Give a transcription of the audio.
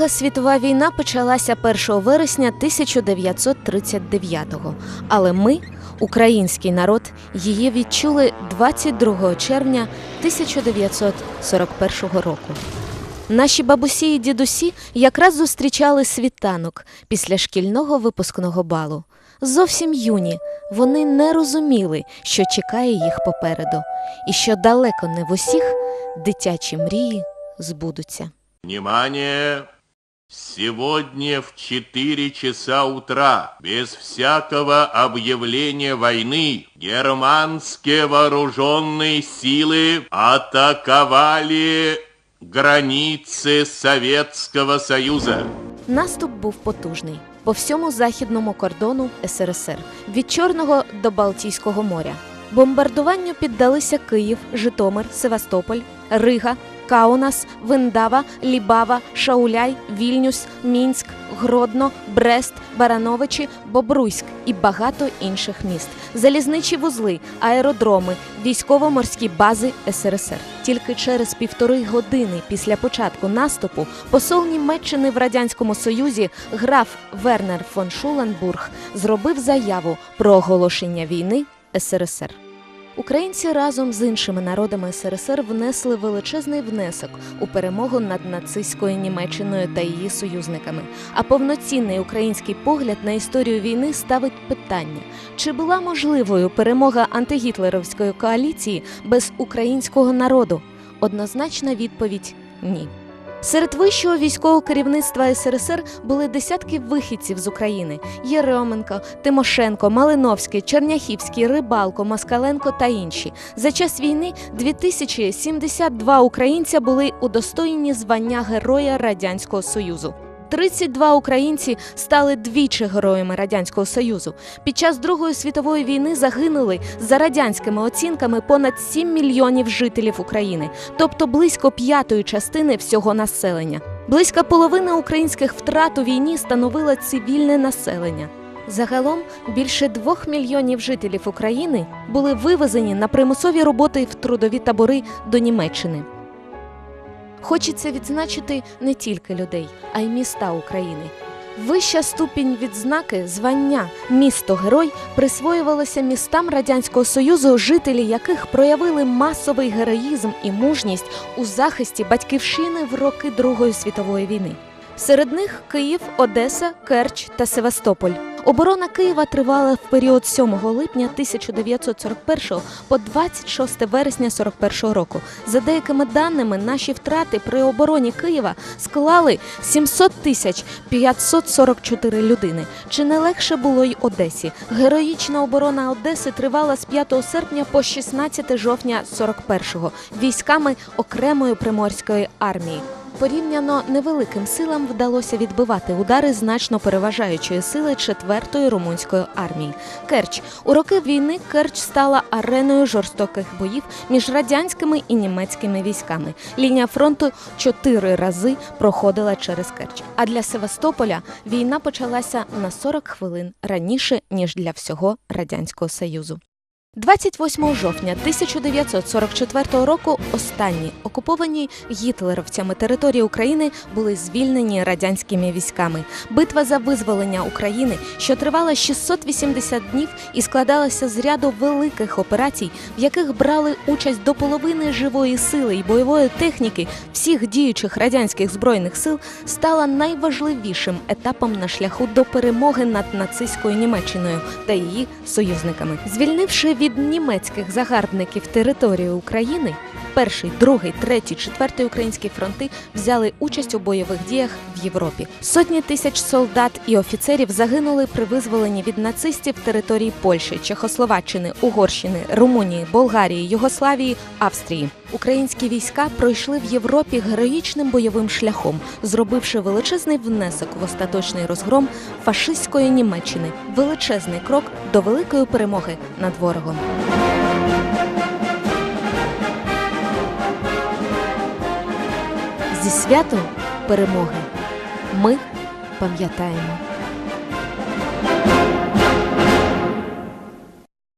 Друга світова війна почалася 1 вересня 1939-го, але ми, український народ, її відчули 22 червня 1941 року. Наші бабусі і дідусі якраз зустрічали світанок після шкільного випускного балу. Зовсім юні, вони не розуміли, що чекає їх попереду, і що далеко не в усіх дитячі мрії збудуться. Внимание! Сегодня в 4 часа утра, без всякого объявления войны, германские вооруженные силы атаковали границы Советского Союза. Наступ був потужний по всьому західному кордону СРСР від Чорного до Балтійського моря. Бомбардуванню піддалися Київ, Житомир, Севастополь, Рига, Каунас, Виндава, Лібава, Шауляй, Вільнюс, Мінськ, Гродно, Брест, Барановичі, Бобруйськ і багато інших міст, залізничі вузли, аеродроми, військово-морські бази СРСР. Тільки через півтори години після початку наступу посол Німеччини в радянському союзі граф Вернер фон Шуленбург зробив заяву про оголошення війни СРСР. Українці разом з іншими народами СРСР внесли величезний внесок у перемогу над нацистською Німеччиною та її союзниками. А повноцінний український погляд на історію війни ставить питання: чи була можливою перемога антигітлерівської коаліції без українського народу? Однозначна відповідь ні. Серед вищого військового керівництва СРСР були десятки вихідців з України: Єременко, Тимошенко, Малиновський, Черняхівський, Рибалко, Москаленко та інші. За час війни 2072 українця були удостоєні звання Героя Радянського Союзу. 32 українці стали двічі героями радянського союзу. Під час Другої світової війни загинули за радянськими оцінками понад 7 мільйонів жителів України, тобто близько п'ятої частини всього населення. Близько половини українських втрат у війні становило цивільне населення. Загалом більше двох мільйонів жителів України були вивезені на примусові роботи в трудові табори до Німеччини. Хочеться відзначити не тільки людей, а й міста України. Вища ступінь відзнаки звання місто герой присвоювалося містам радянського союзу, жителі яких проявили масовий героїзм і мужність у захисті батьківщини в роки Другої світової війни. Серед них Київ, Одеса, Керч та Севастополь. Оборона Києва тривала в період 7 липня 1941 по 26 вересня 41 року. За деякими даними, наші втрати при обороні Києва склали 700 тисяч 544 людини. Чи не легше було й Одесі? Героїчна оборона Одеси тривала з 5 серпня по 16 жовтня 41-го військами окремої приморської армії. Порівняно невеликим силам вдалося відбивати удари значно переважаючої сили 4-ї румунської армії. Керч у роки війни Керч стала ареною жорстоких боїв між радянськими і німецькими військами. Лінія фронту чотири рази проходила через Керч. А для Севастополя війна почалася на 40 хвилин раніше ніж для всього радянського союзу. 28 жовтня 1944 року останні окуповані гітлерівцями території України були звільнені радянськими військами. Битва за визволення України, що тривала 680 днів і складалася з ряду великих операцій, в яких брали участь до половини живої сили і бойової техніки всіх діючих радянських збройних сил, стала найважливішим етапом на шляху до перемоги над нацистською Німеччиною та її союзниками, звільнивши від німецьких загарбників території України. Перший, другий, третій, четвертий українські фронти взяли участь у бойових діях в Європі. Сотні тисяч солдат і офіцерів загинули при визволенні від нацистів території Польщі, Чехословаччини, Угорщини, Румунії, Болгарії, Югославії, Австрії. Українські війська пройшли в Європі героїчним бойовим шляхом, зробивши величезний внесок в остаточний розгром фашистської Німеччини, величезний крок до великої перемоги над ворогом. Зі святом перемоги ми пам'ятаємо.